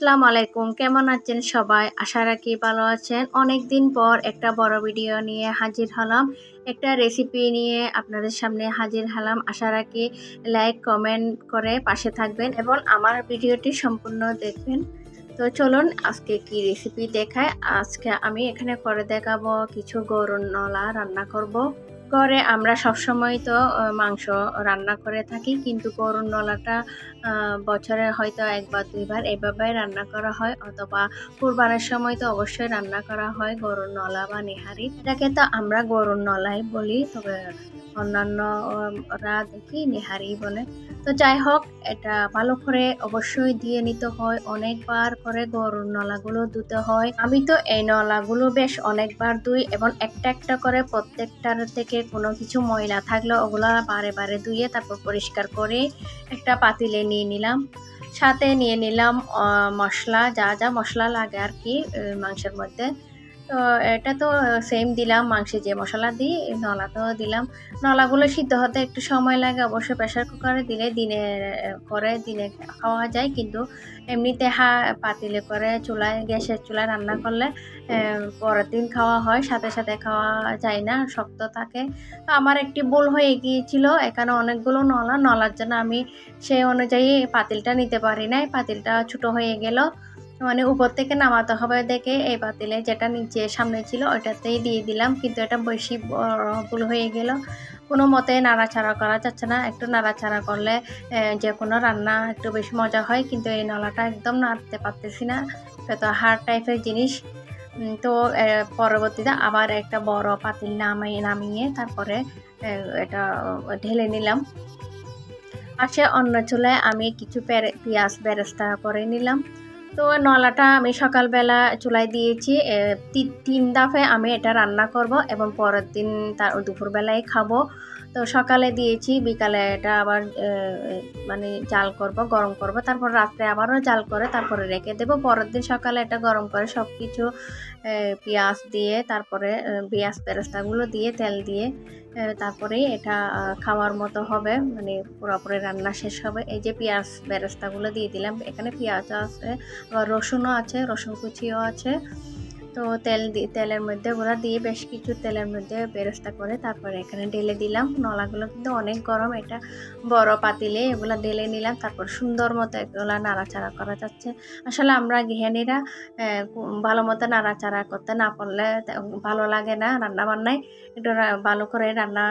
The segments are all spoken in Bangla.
আসসালামু আলাইকুম। কেমন আছেন সবাই? আশা রাখি ভালো আছেন। অনেক দিন পর একটা বড় ভিডিও নিয়ে হাজির হলাম। একটা রেসিপি নিয়ে আপনাদের সামনে হাজির হলাম। আশা রাখি লাইক কমেন্ট করে পাশে থাকবেন এবং আমার ভিডিওটি সম্পূর্ণ দেখবেন। তো চলুন আজকে কি রেসিপি দেখায়? আজকে আমি এখানে করে দেখাবো কিছু গরুর নলা রান্না করব। ঘরে আমরা সবসময় তো মাংস রান্না করে থাকি। কিন্তু গরুর নলাটা বছরে হয়তো একবার, দুইবার এভাবে রান্না করা হয়। অথবা কুরবানের সময় তো অবশ্যই রান্না করা হয়, গরুর নলা বা নেহারি। এটাকে তো আমরা গরুর নলাই বলি। তবে অন্যান্যরা দেখি নেহারি বলে। তো যাই হোক, এটা ভালো করে অবশ্যই দিয়ে নিতে হয়। অনেকবার করে গরুর নলাগুলো ধুতে হয়। আমি তো এই নলাগুলো বেশ অনেকবার ধুই এবং একটা একটা করে প্রত্যেকটার থেকে কোনো কিছু ময়লা থাকলে ওগুলা বারে বারে ধুয়ে তারপর পরিষ্কার করে একটা পাতিলে নিয়ে নিলাম। সাথে নিয়ে নিলাম মশলা, যা যা মশলা লাগে আর কি মাংসের মধ্যে। তো এটা তো সেম দিলাম, মাংসে যে মশলা দিই নলাতেও দিলাম। নলাগুলো সিদ্ধ হতে একটু সময় লাগে, অবশ্য প্রেশার কুকারে দিলে দিনে করে দিনে খাওয়া যায়, কিন্তু এমনিতে হা, পাতিলে করে চুলায়, গ্যাসের চুলায় রান্না করলে পরের দিন খাওয়া হয়, সাথে সাথে খাওয়া যায় না, শক্ত থাকে। তো আমার একটি ভুল হয়ে গিয়েছিল, এখানে অনেকগুলো নলা, নলার জন্য আমি সেই অনুযায়ী পাতিলটা নিতে পারি নাই, পাতিলটা ছোট হয়ে গেল। মানে উপর থেকে নামাতে হবে দেখে এই পাতিলে যেটা নিচে সামনে ছিল ওইটাতেই দিয়ে দিলাম। কিন্তু এটা বেশি ভুল হয়ে গেল। কোনো মতে নাড়াচাড়া করা যাচ্ছে না। একটু নাড়াচাড়া করলে যে কোনো রান্না একটু বেশি মজা হয়। কিন্তু এই নলাটা একদম নাড়তে পারতেছি না। তো হার্ড টাইপের জিনিস। তো পরবর্তীতে আবার একটা বড় পাতিল নামিয়ে নামিয়ে তারপরে এটা ঢেলে নিলাম। পাশে অন্য চুলায় আমি কিছু পেঁয়াজ বেরেস্তা করে নিলাম। তো নলাটা আমি সকালবেলা চুলাই দিয়েছি তিন দাফে আমি এটা রান্না করব এবং পরের দিন তার দুপুরবেলায় খাব। তো সকালে দিয়েছি বিকালে এটা আবার মানে জাল করব গরম করব তারপর রাত্রে আবারও জাল করে তারপরে রেখে দেবো পরের দিন সকালে এটা গরম করে সব কিছু পেঁয়াজ দিয়ে তারপরে পেঁয়াজ পেরেস্তাগুলো দিয়ে তেল দিয়ে এ, তারপরে এটা খাওয়ার মতো হবে মানে পুরোপুরি রান্না শেষ হবে। এই যে পেঁয়াজ বেরেস্তাগুলো দিয়ে দিলাম এখানে পেঁয়াজ আছে আবার রসুনও আছে রসুন কুচিও আছে তো তেল তেলের মধ্যে ওগুলো দিয়ে বেশ কিছু তেলের মধ্যে বেরেস্তা করে তারপরে এখানে ঢেলে দিলাম। নলাগুলো কিন্তু অনেক গরম, এটা বড় পাতিলে এগুলো ঢেলে নিলাম, তারপর সুন্দর মতো এগুলো নাড়াচাড়া করা যাচ্ছে। আসলে আমরা গৃহিণীরা ভালো মতো নাড়াচাড়া করতে না পারলে ভালো লাগে না রান্না বান্নায়। একটু ভালো করে রান্না,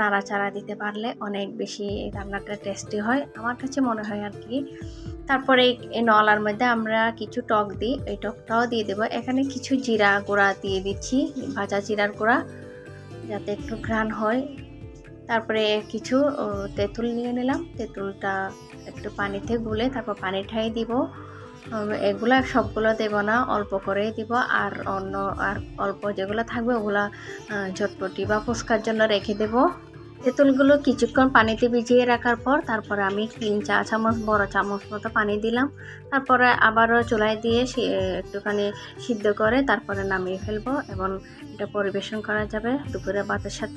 নাড়াচাড়া দিতে পারলে অনেক বেশি রান্নাটা টেস্টি হয়, আমার কাছে মনে হয় আর কি। তারপরে এই নলার মধ্যে আমরা কিছু টক দিই এই টকটাও দিয়ে দেবো। এখানে কিছু জিরা গুঁড়া দিয়ে দিচ্ছি, ভাজা জিরার গুঁড়া, যাতে একটু ঘ্রাণ হয়। তারপরে কিছু তেঁতুল নিয়ে নিলাম। তেঁতুলটা একটু পানিতে গুলে তারপর পানি ঠাই দিব। এগুলা সবগুলো দেব না, অল্প করেই দিব। আর অন্য, আর অল্প যেগুলো থাকবে ওগুলা ঝটপটি বা ফুচকার জন্য রেখে দেব। তেঁতুলগুলো কিছুক্ষণ পানিতে ভিজিয়ে রাখার পর তারপরে আমি তিন চা চামচ, বড় চামচ মতো পানি দিলাম। তারপরে আবারও চুলায় দিয়ে একটুখানি সিদ্ধ করে তারপরে নামিয়ে ফেলব এবং এটা পরিবেশন করা যাবে দুপুরে ভাতের সাথে।